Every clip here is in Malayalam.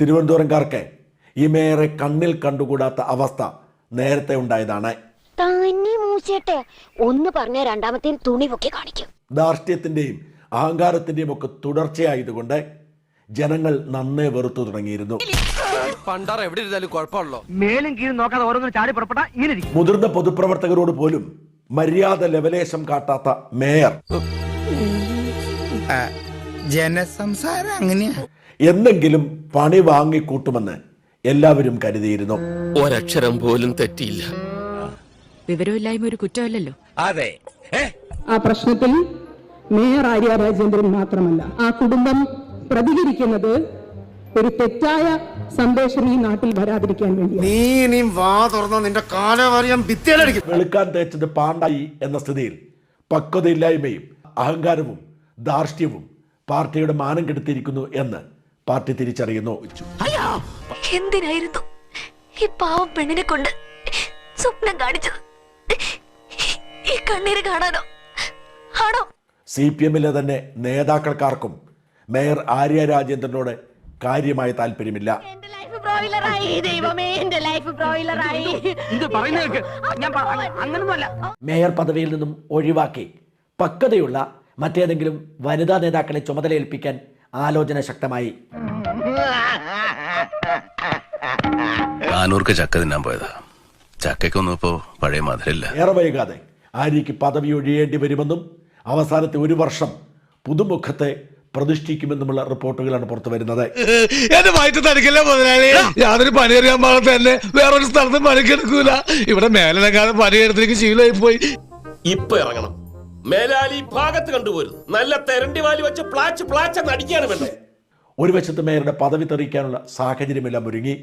തിരുവനന്തപുരംകാർക്ക് ഇമേറെ മേയറെ കണ്ണിൽ കണ്ടുകൂടാത്ത അവസ്ഥ നേരത്തെ ഉണ്ടായതാണ്. ഒന്ന് പറഞ്ഞ രണ്ടാമത്തെ തുണി പൊക്കി കാണിക്കും. ധാർഷ്ട്യത്തിന്റെയും അഹങ്കാരത്തിന്റെയും ഒക്കെ തുടർച്ചയായതുകൊണ്ട് ജനങ്ങൾ നന്നേ വെറുത്തു തുടങ്ങിയിരുന്നു. എവിടെ ഇരുന്നാലും കുഴപ്പമുള്ളോ മേലും കീഴും നോക്കാതെ ഓരോന്നും ചാടി പുറപ്പെട്ടാ ഇങ്ങനെ ഇരിക്കും. മുതിർന്ന പൊതുപ്രവർത്തകരോട് പോലും മര്യാദ ലവലേശം കാട്ടാത്ത മേയർ. ജനസംസാരം അങ്ങനെയാ. എന്തെങ്കിലും പണി വാങ്ങിക്കൂട്ടുമെന്ന് എല്ലാവരും കരുതിയിരുന്നു. ഒരക്ഷരം പോലും തെറ്റിയില്ല. വിവരമില്ലായ്മ ഒരു കുറ്റമല്ലല്ലോ. അതെ. ആ പ്രശ്നത്തിൽ മേയർ ആര്യ രാജേന്ദ്രൻ മാത്രമല്ല ആ കുടുംബം പ്രതികരിക്കുന്നത് ഒരു തെറ്റായ സന്ദേശം ഈ നാട്ടിൽ വരാതിരിക്കാൻ വേണ്ടി നീ നീ വാ തുറന്ന നിന്റെ കാലവറിയാൻ ഭിത്തിയിലടിക്കും. വെളുക്കാൻ തേച്ചത് പാണ്ടായി എന്ന സ്ഥിതിയിൽ പക്വതയില്ലായ്മയും അഹങ്കാരവും ധാർഷ്ട്യവും പാർട്ടിയുടെ മാനം കെടുത്തിയിരിക്കുന്നു എന്ന് പാർട്ടി തിരിച്ചറിയുന്നു. എന്തിനായിരുന്നു ഈ പാവം പെണ്ണിനെ കൊണ്ട് സ്വപ്നം കാണിച്ചത്? ഈ കണ്ണീര് കാണാനോ? ആണോ? സി പി എമ്മിലെ തന്നെ നേതാക്കൾക്കാർക്കും മേയർ ആര്യ രാജേന്ദ്രനോട് കാര്യമായ താല്പര്യമില്ല. എന്റെ ലൈഫ് ബ്രോയിലറായി ദൈവമേ എന്റെ ലൈഫ് ബ്രോയിലറായി ഇത് പറയുന്ന ഞാൻ പ- അങ്ങനൊന്നുമല്ല. മേയർ പദവിയിൽ നിന്നും ഒഴിവാക്കി പക്വതയുള്ള മറ്റേതെങ്കിലും വനിതാ നേതാക്കളെ ചുമതലയേൽപ്പിക്കാൻ ആലോചന ശക്തമായി. ചക്ക തിന്നാൻ പോയതാ. ഇപ്പോ പഴയ ഏറെ വൈകാതെ ആര്യയ്ക്ക് പദവി ഒഴിയേണ്ടി വരുമെന്നും അവസാനത്തെ ഒരു വർഷം പുതുമുഖത്തെ പ്രതിഷ്ഠിക്കുമെന്നുമുള്ള റിപ്പോർട്ടുകളാണ് പുറത്തു വരുന്നത്. എന്റെ വയറ്റ് അറിയാൻ മുതലാളി? യാതൊരു പണിയറിയാൻ പാടത്ത് തന്നെ വേറൊരു സ്ഥലത്ത് പണിക്കെടുക്കൂല. ഇവിടെ മേലനങ്ങാതെ പണിയെടുത്തേക്ക് ശീലമായി പോയി ഇപ്പൊ ഇറങ്ങണം. മേലാലി ഭാഗത്ത് കണ്ടുപോരുന്നു. നല്ല തെരണ്ടി വാലി വെച്ച് പ്ലാച്ച് പ്ലാച്ച് നടിക്കുകയാണ് വേണ്ടത് ഒരു വശത്ത് മേയറുടെ പദവി തെറിയിക്കാനുള്ള സാഹചര്യമെല്ലാം ഒരുങ്ങി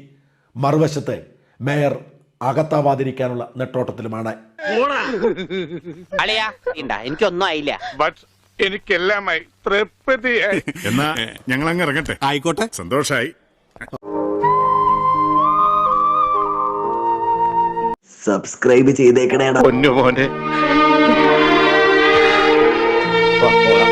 മറുവശത്ത് മേയർ അകത്താവാതിരിക്കാനുള്ള നെട്ടോട്ടത്തിലുമാണ്. അളിയാ എനിക്കൊന്നും ആയില്ല. എനിക്കെല്ലാമായി തൃപ്തിയായി. എന്നാ ഞങ്ങൾ അങ്ങ് ഇറങ്ങട്ടെ. ആയിക്കോട്ടെ. സന്തോഷായി. സബ്സ്ക്രൈബ് ചെയ്തേക്കണേടാ. por,